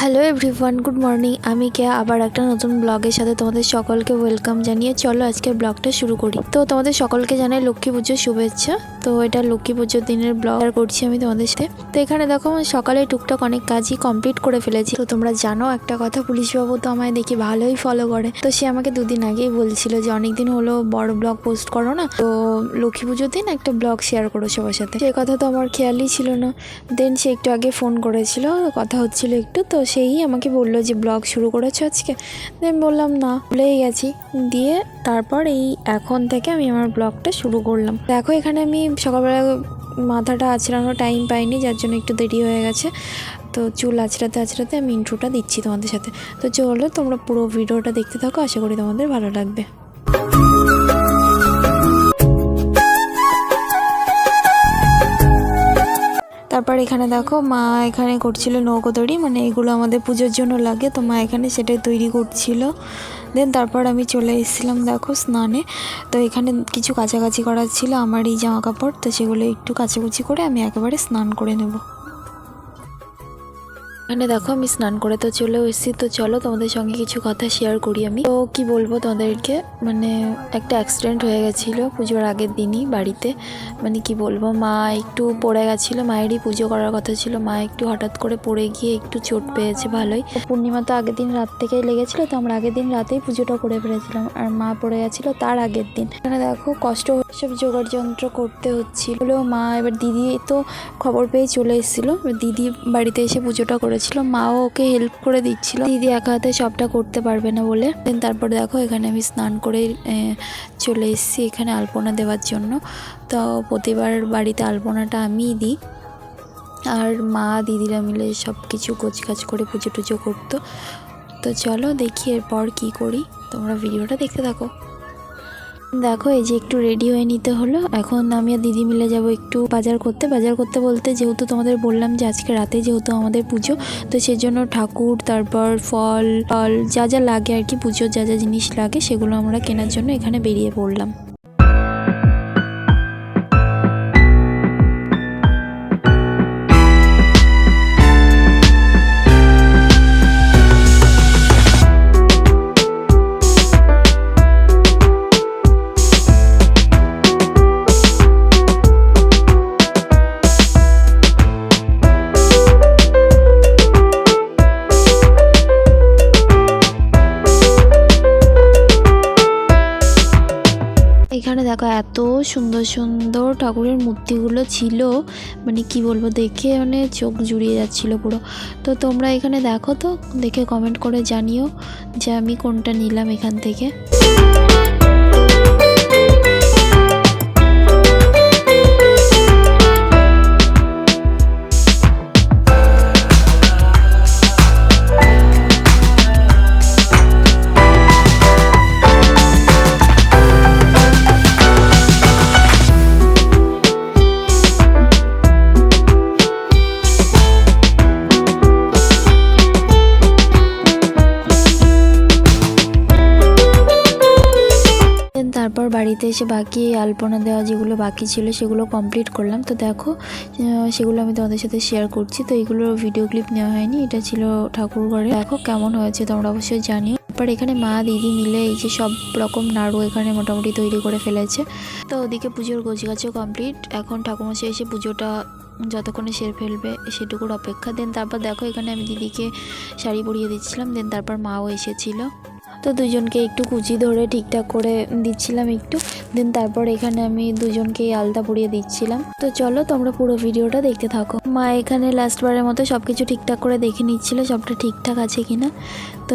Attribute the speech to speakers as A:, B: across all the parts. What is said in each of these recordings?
A: Hello everyone good morning আমি কে আবার একটা নতুন ব্লগের সাথে তোমাদের সকলকে ওয়েলকাম জানিয়ে চলো আজকের ব্লগটা শুরু করি। তো তোমাদের সকলকে জানাই লক্ষ্মী পুজোর শুভেচ্ছা। তো এটা লক্ষ্মী পুজোর দিনের ব্লগ করছি আমি তোমাদের সাথে। তো এখানে দেখো সকালে টুকটাক অনেক কাজই কমপ্লিট করে ফেলেছি। তো তোমরা জানো, একটা কথা পুলিশবাবু তো আমায় দেখি ভালোই ফলো করে। তো সে আমাকে দুদিন আগেই বলছিল যে, অনেকদিন হলো বড় ব্লগ পোস্ট করো না। তো লক্ষ্মী পুজোর দিন একটা ব্লগ শেয়ার করো সবার সাথে। সে কথা তো আমার খেয়ালই ছিল না। দেন সে একটু আগে ফোন করেছিল, কথা হচ্ছিল একটু। তো সেই আমাকে বলল যে, ব্লগ শুরু করেছ আজকে? দেন বললাম, না, ভুলেই গেছি। দিয়ে তারপর এই এখন থেকে আমি আমার ব্লগটা শুরু করলাম। দেখো, এখানে আমি সকালবেলা মাথাটা আঁচড়ানো টাইম পাইনি, যার জন্য একটু দেরি হয়ে গেছে। তো চুল আঁচড়াতে আঁচড়াতে আমি ইন্ট্রোটা দিচ্ছি তোমাদের সাথে। তো চলো, তোমরা পুরো ভিডিওটা দেখতে থাকো, আশা করি তোমাদের ভালো লাগবে। তারপর এখানে দেখো মা এখানে করছিল নৌকো তৈরি মানে এগুলো আমাদের পুজোর জন্য লাগে, তো মা এখানে সেটাই তৈরি করছিল। দেন তারপর আমি চলে এসেছিলাম দেখো স্নানে, তো এখানে কিছু কাছাকাছি করার ছিল আমার এই জামা কাপড়, তো সেগুলো একটু কাছাকুচি করে আমি একেবারে স্নান করে নেব। এখানে দেখো, আমি স্নান করে তো চলেও এসেছি, তো চলো তোমাদের সঙ্গে কিছু কথা শেয়ার করি আমি। তো কি বলব তোমাদেরকে মানে একটা অ্যাক্সিডেন্ট হয়ে গেছিল পুজোর আগের দিনই বাড়িতে। মানে কি বলব, মা একটু পড়ে গেছিল, মায়েরই পুজো করার কথা ছিল। মা একটু হঠাৎ করে পড়ে গিয়ে একটু চোট পেয়েছে, ভালোই। পূর্ণিমা তো আগের দিন রাত থেকেই লেগেছিলো, তো আমরা আগের দিন রাতেই পুজোটা করে ফেলেছিলাম। আর মা পড়ে গেছিল তার আগের দিন। এখানে দেখো, কষ্ট সব জোগাড় যন্ত্র করতে হচ্ছিল। মা, এবার দিদি তো খবর পেয়ে চলে এসেছিল। দিদি বাড়িতে এসে পুজোটা করেছিল। মাও ওকে হেল্প করে দিচ্ছিল। দিদি একা হাতে সবটা করতে পারবে না বলে। দেন তারপর দেখো এখানে আমি স্নান করে চলে এসেছি এখানে আলপনা দেওয়ার জন্য। তো প্রতিবার বাড়িতে আলপনাটা আমিই দিই। আর মা, দিদিরা মিলে সব কিছু গোছগাছ করে পুজো টুজো করতো। তো চলো দেখি এরপর কি করি। তোমরা ভিডিওটা দেখতে থাকো। দেখো, এই যে একটু রেডি হয়ে নিতে হলো। এখন আমি আর দিদি মিলে যাব একটু বাজার করতে। বাজার করতে বলতে যেহেতু তোমাদের বললাম যে আজকে রাতে যেহেতু আমাদের পুজো, তো সেজন্য ঠাকুর, তারপর ফল ফল, যা যা লাগে আর কি পুজোর যা যা জিনিস লাগে, সেগুলো আমরা কেনার জন্য এখানে বেরিয়ে পড়লাম। দেখো এত সুন্দর সুন্দর ঠাকুরের মূর্তিগুলো ছিল মানে কি বলব, দেখে মানে চোখ জুড়িয়ে যাচ্ছিল পুরো। তো তোমরা এখানে দেখো তো, দেখে কমেন্ট করে জানিও যে আমি কোনটা নিলাম এখান থেকে। বাড়িতে এসে বাকি আলপনা দেওয়া যেগুলো বাকি ছিল সেগুলো কমপ্লিট করলাম। তো দেখো সেগুলো আমি তোমাদের সাথে শেয়ার করছি। তো এগুলোর ভিডিও ক্লিপ নেওয়া হয়নি, এটা ছিল ঠাকুর ঘরে। দেখো কেমন হয়েছে, তোমরা অবশ্যই জানিও। তারপর এখানে মা, দিদি মিলে এই যে সব রকম নাড়ু এখানে মোটামুটি তৈরি করে ফেলেছে। তো ওদিকে পুজোর গোছগাছও কমপ্লিট এখন ঠাকুমশাই এসে পুজোটা যতক্ষণে সেরে ফেলবে, সেটুকুর অপেক্ষা। দেন তারপর দেখো এখানে আমি দিদিকে শাড়ি পরিয়ে দিচ্ছিলাম। দেন তারপর মাও এসেছিল। তো দুজনকে একটু কুচি ধরে ঠিকঠাক করে দিচ্ছিলাম একটু। দেন তারপর এখানে আমি দুজনকে আলতা পরিয়ে দিচ্ছিলাম। তো চলো তোমরা পুরো ভিডিওটা দেখতে থাকো। মা এখানে লাস্টবারের মতো সব কিছু ঠিকঠাক করে দেখে নিচ্ছিল, সবটা ঠিকঠাক আছে কিনা? তো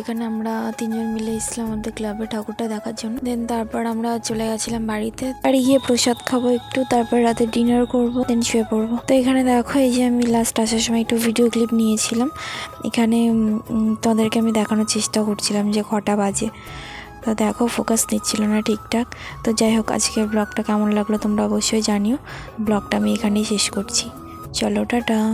A: এখানে আমরা তিনজন মিলে এসেছিলাম আমাদের ক্লাবে ঠাকুরটা দেখার জন্য। দেন তারপর আমরা চলে গেছিলাম বাড়িতে। বাড়ি গিয়ে প্রসাদ খাব একটু, তারপর রাতে ডিনার করব দেন শুয়ে পড়ব। তো এখানে দেখো, এই যে আমি লাস্ট আসার সময় একটু ভিডিও ক্লিপ নিয়েছিলাম। এখানে তোমাদেরকে আমি দেখানোর চেষ্টা করছিলাম যে কটা বাজে। তো দেখো ফোকাস নিচ্ছিল না ঠিকঠাক। তো যাই হোক, আজকের ব্লগটা কেমন লাগল তোমরা অবশ্যই জানিও। ব্লগটা আমি এখানেই শেষ করছি। চলো, টাটা।